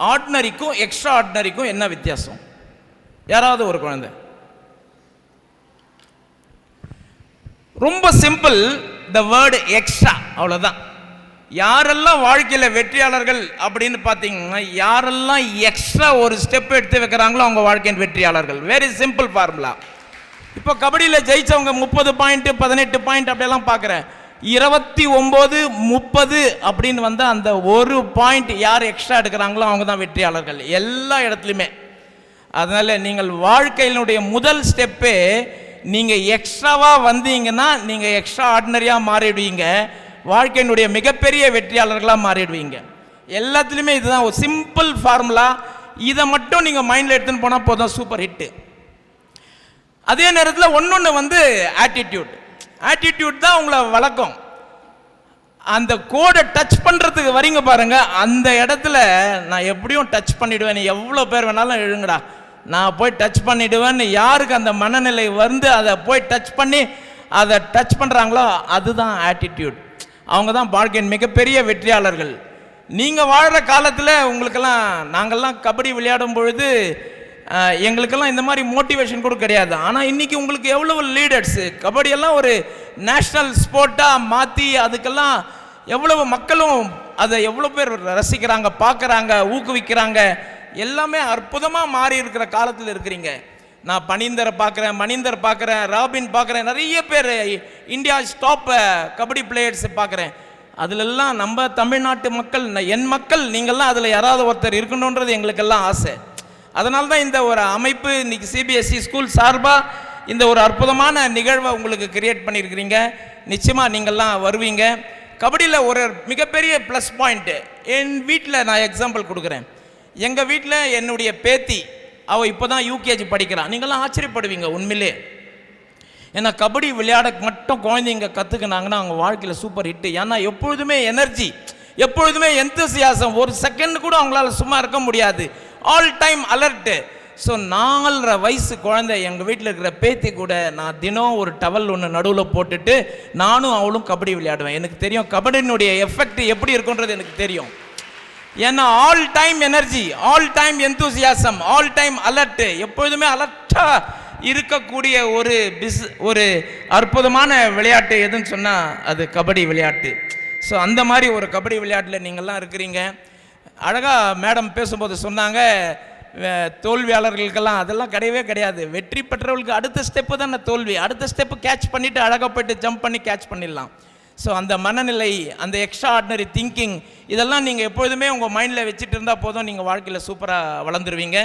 ஆர்டினரிக்கும் extra ஆர்டினரிக்கும் என்ன வித்தியாசம்? யாராவது ஒரு குழந்தை. ரொம்ப சிம்பிள் த வேர்டு எக்ஸ்ட்ரா அவ்வளோதான் யாரெல்லாம் வாழ்க்கையில் வெற்றியாளர்கள் அப்படின்னு பார்த்தீங்கன்னா யாரெல்லாம் எக்ஸ்ட்ரா ஒரு ஸ்டெப் எடுத்து வைக்கிறாங்களோ அவங்க வாழ்க்கையின் வெற்றியாளர்கள். வெரி சிம்பிள் ஃபார்முலா இப்போ கபடியில் ஜெயித்தவங்க முப்பது பாயிண்ட்டு பதினெட்டு பாயிண்ட் அப்படியெல்லாம் பார்க்குறேன். இருபத்தி ஒம்பது முப்பது அப்படின்னு வந்தால் அந்த ஒரு பாயிண்ட் யார் எக்ஸ்ட்ரா எடுக்கிறாங்களோ அவங்க தான் வெற்றியாளர்கள். எல்லா இடத்துலையுமே. அதனால் நீங்கள் வாழ்க்கையினுடைய முதல் ஸ்டெப்பே நீங்கள் எக்ஸ்ட்ராவாக வந்தீங்கன்னா நீங்கள் எக்ஸ்ட்ரா ஆர்டினரியாக மாறிடுவீங்க. வாழ்க்கையினுடைய மிகப்பெரிய வெற்றியாளர்களாக மாறிடுவீங்க. எல்லாத்துலேயுமே இதுதான் ஒரு சிம்பிள் ஃபார்முலா இதை மட்டும் நீங்கள் மைண்டில் எடுத்துன்னு போனால் போதும் சூப்பர் ஹிட்டு அதே நேரத்தில் ஒன்று ஒன்று வந்து ஆட்டிடியூட் ஆட்டிடியூட் தான் உங்களை வழக்கம் அந்த கோடை டச் பண்ணுறதுக்கு வரீங்க பாருங்க அந்த இடத்துல நான் எப்படியும் டச் பண்ணிவிடுவேன் எவ்வளோ பேர் வேணாலும் எழுங்கடா. நான் போய் டச் பண்ணிவிடுவேன்னு யாருக்கு அந்த மனநிலை வந்து அதை போய் டச் பண்ணி அதை டச் பண்ணுறாங்களோ அதுதான் ஆட்டிடியூட் அவங்க தான் வாழ்க்கையின் மிகப்பெரிய வெற்றியாளர்கள். நீங்கள் வாழ்கிற காலத்தில் உங்களுக்கெல்லாம் நாங்கள்லாம் கபடி விளையாடும் பொழுது எங்களுக்கெல்லாம் இந்த மாதிரி மோட்டிவேஷன் கூட கிடையாது. ஆனால் இன்றைக்கி உங்களுக்கு எவ்வளோ லீடர்ஸு கபடியெல்லாம் ஒரு நேஷ்னல் ஸ்போர்ட்டாக மாற்றி அதுக்கெல்லாம் எவ்வளவு மக்களும் அதை எவ்வளோ பேர் ரசிக்கிறாங்க பார்க்குறாங்க ஊக்குவிக்கிறாங்க. எல்லாமே அற்புதமாக மாறி இருக்கிற காலத்தில் இருக்கிறீங்க. நான் பனீந்தரை பார்க்குறேன் மணிந்தர் பார்க்குறேன் ராபின் பார்க்குறேன். நிறைய பேர் இந்தியா டாப் கபடி பிளேயர்ஸ் பார்க்குறேன். அதிலெல்லாம் நம்ம தமிழ்நாட்டு மக்கள் என் மக்கள் நீங்கள்லாம் அதில் யாராவது ஒருத்தர் இருக்கணுன்றது எங்களுக்கெல்லாம் ஆசை. அதனால தான் இந்த ஒரு அமைப்பு இன்னைக்கு சிபிஎஸ்சி ஸ்கூல் சார்பாக இந்த ஒரு அற்புதமான நிகழ்வை உங்களுக்கு கிரியேட் பண்ணியிருக்கிறீங்க. நிச்சயமாக நீங்கள்லாம் வருவீங்க. கபடியில் ஒரு மிகப்பெரிய ப்ளஸ் பாயிண்ட்டு என் வீட்டில் நான் எக்ஸாம்பிள் கொடுக்குறேன். எங்கள் வீட்டில் என்னுடைய பேத்தி அவள் இப்போ தான் யூகேஜி படிக்கிறான் நீங்களாம் ஆச்சரியப்படுவீங்க உண்மையிலே. ஏன்னா கபடி விளையாட மட்டும் குழந்தைங்க கற்றுக்கினாங்கன்னா அவங்க வாழ்க்கையில் சூப்பர் ஹிட்டு ஏன்னா எப்பொழுதுமே எனர்ஜி எப்பொழுதுமே எந்தசியாசம் ஒரு செகண்ட் கூட அவங்களால சும்மா இருக்க முடியாது. ஆல் டைம் அலர்ட்டு ஸோ நாலரை வயசு குழந்தை எங்கள் வீட்டில் இருக்கிற பேத்தி கூட நான் தினம் ஒரு டவல் ஒன்று நடுவில் போட்டுட்டு நானும் அவளும் கபடி விளையாடுவேன். எனக்கு தெரியும் கபடியினுடைய எஃபெக்ட் எப்படி இருக்குன்றது எனக்கு தெரியும். ஏன்னா all time energy all time enthusiasm all time alert எப்பொழுதுமே அலர்ட்டாக இருக்கக்கூடிய ஒரு பிஸ் ஒரு அற்புதமான விளையாட்டு எதுன்னு சொன்னால் அது கபடி விளையாட்டு. ஸோ அந்த மாதிரி ஒரு கபடி விளையாட்டில் நீங்கள்லாம் இருக்கிறீங்க. அழகாக மேடம் பேசும்போது சொன்னாங்க தோல்வியாளர்களுக்கெல்லாம் அதெல்லாம் கிடையவே கிடையாது. வெற்றி பெற்றவர்களுக்கு அடுத்த ஸ்டெப்பு தானே தோல்வி. அடுத்த ஸ்டெப்பு கேட்ச் பண்ணிவிட்டு அழகாக போயிட்டு ஜம்ப் பண்ணி கேட்ச் பண்ணிடலாம். ஸோ அந்த மனநிலை அந்த எக்ஸ்ட்ரா ஆர்டினரி திங்கிங் இதெல்லாம் நீங்கள் எப்பொழுதுமே உங்கள் மைண்டில் வச்சுட்டு இருந்தால் போதும். நீங்கள் வாழ்க்கையில் சூப்பராக வளர்ந்துருவீங்க.